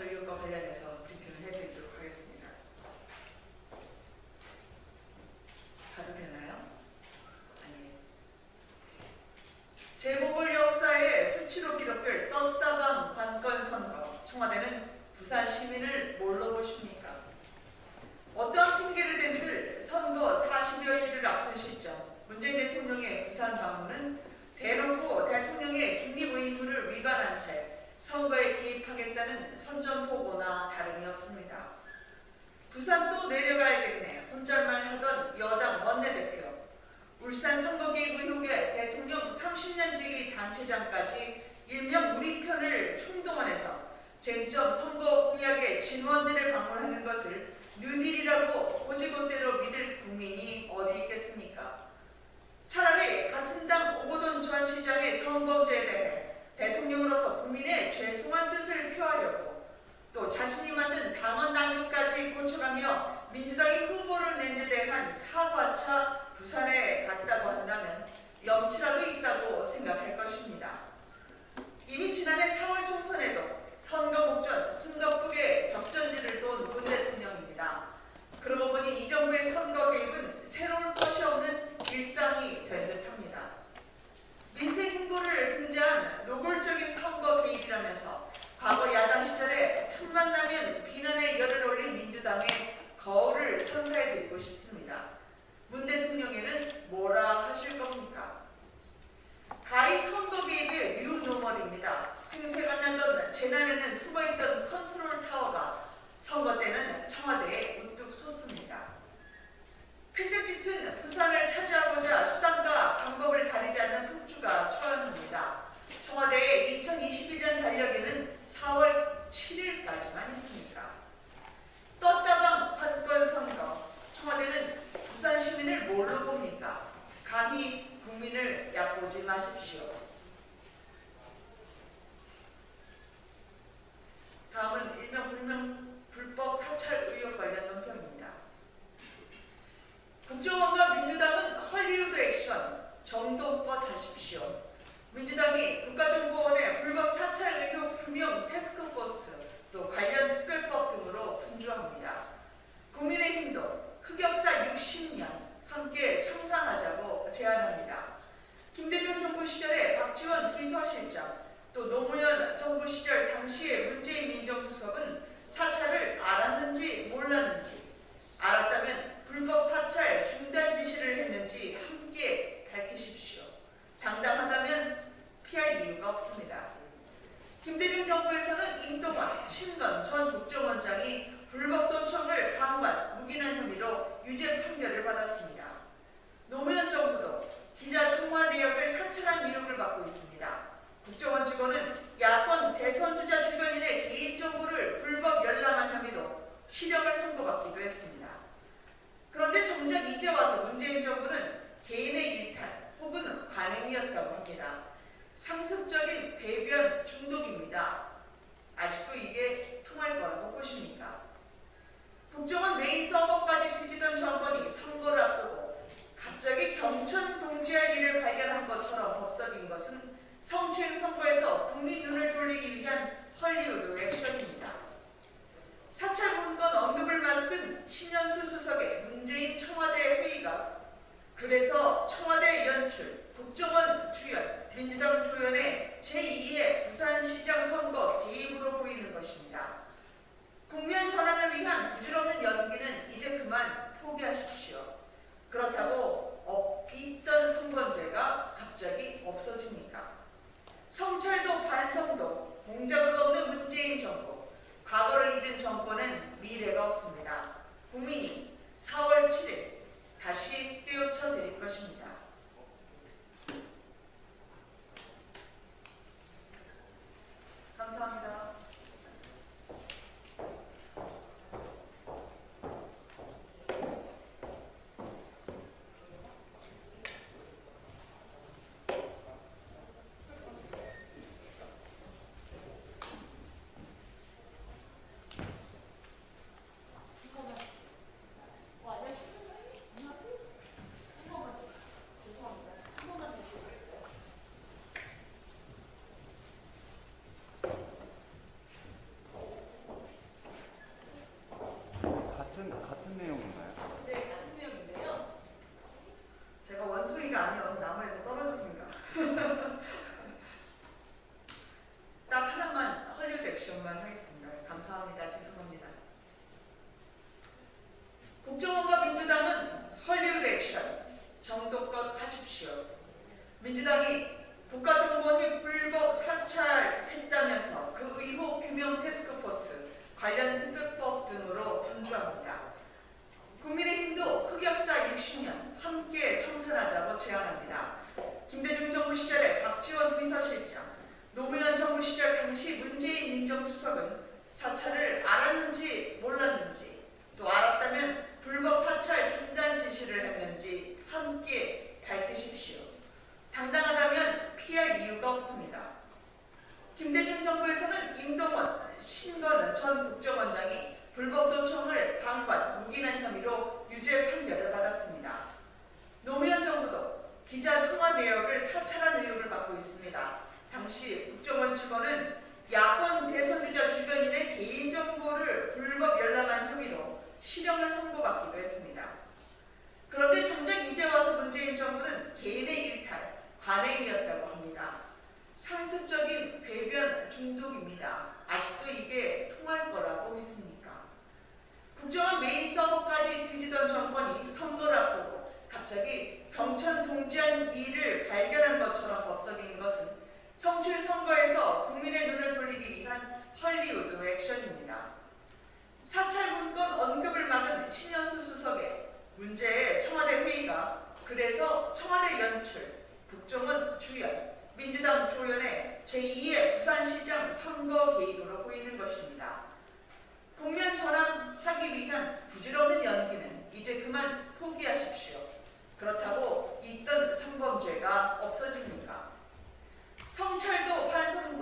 이것과 관련해서 브리핑을 해드리도록 하겠습니다. 가도 되나요? 아니. 재보궐 역사에 수치로 기록될 떴다방 관건 선거. 청와대는 부산 시민을 뭘로 보십니까? 어떠한 핑계를 댄들 선거 40여 일을 앞둔 시점 문재인 대통령의 부산 방문은 대놓고 대통령의 중립 의무를 위반한 채 선거에 개입하겠다는 선전포고나 다름이 없습니다. 부산 또 내려가야겠네. 혼잣말 하던 여당 원내대표. 울산 선거 개입 의혹에 대통령 30년 지기 단체장까지 일명 우리 편을 총동원해서 쟁점 선거 공약의 진원지를 방문하는 것을 뉴딜이라고 고지고대로 믿을 국민이 어디 있겠습니까? 차라리 같은 당 오고돈 전 시장의 성범죄에 대해 대통령으로서 국민의 죄송한 뜻을 표하려고 또 자신이 만든 당원 당규까지 고쳐가며 민주당이 후보를 낸데 대한 사과차 부산에 갔다고 한다면 염치라도 있다고 생각할 것입니다. 이미 지난해 4월 총선에도 선거 목전 승덕북의 격전지를 돈 문 대통령입니다. 그러고 보니 이 정부의 선거 개입은 새로울 것이 없는 일상이 된 듯합니다. 민생 행보를 등장한 노골적인 선거 개입이라면서 과거 야당 시절에 틈만 나면 비난의 열을 올린 민주당의 거울을 선사해드리고 싶습니다. 문 대통령에는 뭐라 하실 겁니까? 가히 선거 개입의 뉴노멀입니다. 생새가 나던 재난에는 숨어있던 컨트롤 타워가 선거 때는 청와대에 우뚝 솟습니다. 패스 짙은 부산을 차지하고자 수단과 방법을 가리지 않는 폭주가 초연합니다. 청와대의 2021년 달력에는 4월 7일까지만 있습니다. 떴다방 관건 선거. 청와대는 부산 시민을 뭘로 봅니까? 감히 국민을 얕보지 마십시오. 다음은 일명 불명 불법 사찰 의혹 관련 논평입니다. 국정원과 민주당은 헐리우드 액션 하십시오. 민주당이 국가정보원의 불법 사찰 의혹 규명 테스크포스 또 관련 특별법 등으로 분주합니다. 국민의힘도 흑역사 60년 함께 청산하자고 제안합니다. 김대중 정부 시절에 박지원 비서실장 또 노무현 정부 시절 당시의 문재인 민정수석은 사찰을 알았는지 몰랐는지 알았다면 불법 사찰 중단 지시를 했는지 함께 밝히십시오. 장담한다면 피할 이유가 없습니다. 김대중 정부에서는 임동원, 신건 전 국정원장이 불법 도청을 방관, 묵인한 혐의로 유죄 판결을 받았습니다. 노무현 정부도 기자 통화 내역을 사찰한 의혹을 받고 있습니다. 국정원 직원은 야권 대선 주자 주변인의 개인정보를 불법 열람한 혐의로 실형을 선고받기도 했습니다. 그런데 정작 이제 와서 문재인 정부는 개인의 일탈 혹은 합니다. 상습적인 배변 중독입니다. 아직도 이게 통할 거라고 보십니까? 국정원 메인 서버까지 뒤지던 정권이 선거를 앞두고 갑자기 경천 동지할 일을 발견한 것처럼 법석인 것은 성추행 선거에서 국민 눈을 돌리기 위한 헐리우드 액션입니다. 사찰 문건 언급을 맡은 신현수 수석의 문재인 청와대 회의가 그래서 청와대 연출, 국정원 주연, 민주당 주연의 제2의 부산시장 선거 개입으로 보이는 것입니다. 국면 전환을 위한 부질없는 연기는 이제 그만 포기하십시오. 그렇다고 어, 있던 선거제가 갑자기 없어집니까? 성찰도 반성도 공작으로 없는 문재인 정부 과거를 잊은 정권은 미래가 없습니다. 국민이 4월 7일 다시 떼어쳐 드릴 것입니다. 감사합니다. 같은 같은 내용인가요? 네, 같은 내용인데요. 제가 원숭이가 아니어서 나무에서 떨어졌습니다. 딱 하나만 헐리우드 액션만 하겠습니다. 감사합니다. 죄송합니다. 국정원과 민주당은 헐리우드 액션 정도껏 하십시오. 민주당이 국가정보원이 불법 사찰했다면서 그 의혹 규명 테스크포스 관련 특별법 등으로 분주합니다. 국민의힘도 흑역사 60년 함께 청산하자고 제안합니다. 김대중 정부 시절에 박지원 비서실장, 노무현 정부 시절 당시 문재인 민정수석은 사찰을 알았는지 몰랐는지 또 알았다면 불법 사찰 중단 지시를 했는지 함께 밝히십시오. 당당하다면 피할 이유가 없습니다. 김대중 정부에서는 임동원, 신건은 전 국정원장이 불법 도청을 방관, 묵인한 혐의로 유죄 판결을 받았습니다. 노무현 정부도 기자 통화 내역을 사찰한 의혹을 받고 있습니다. 당시 직원은 야권 대선 주자 주변인의 개인정보를 불법 열람한 혐의로 실형을 선고받기도 했습니다. 그런데 정작 이제 와서 문재인 정부는 개인의 일탈, 관행이었다고 합니다. 상습적인 배변 중독입니다. 아직도 이게 통할 거라고 믿습니까? 국정원 메인 서버까지 뒤지던 정권이 선거를 앞두고 갑자기 경천 동지한 일을 발견한 것처럼 법석인 것은 성실 선거에서 국민의 눈을 돌리기 위한 헐리우드 액션입니다. 사찰 문건 언급을 막은 신현수 수석의 문제의 청와대 회의가 그래서 청와대 연출, 국정원 주연, 민주당 조연의 제2의 부산시장 선거 개입으로 보이는 것입니다. 국면 전환하기 위한 부질없는 연기는 이제 그만 포기하십시오. 그렇다고 있던 성범죄가 없어집니까? 성찰도 반성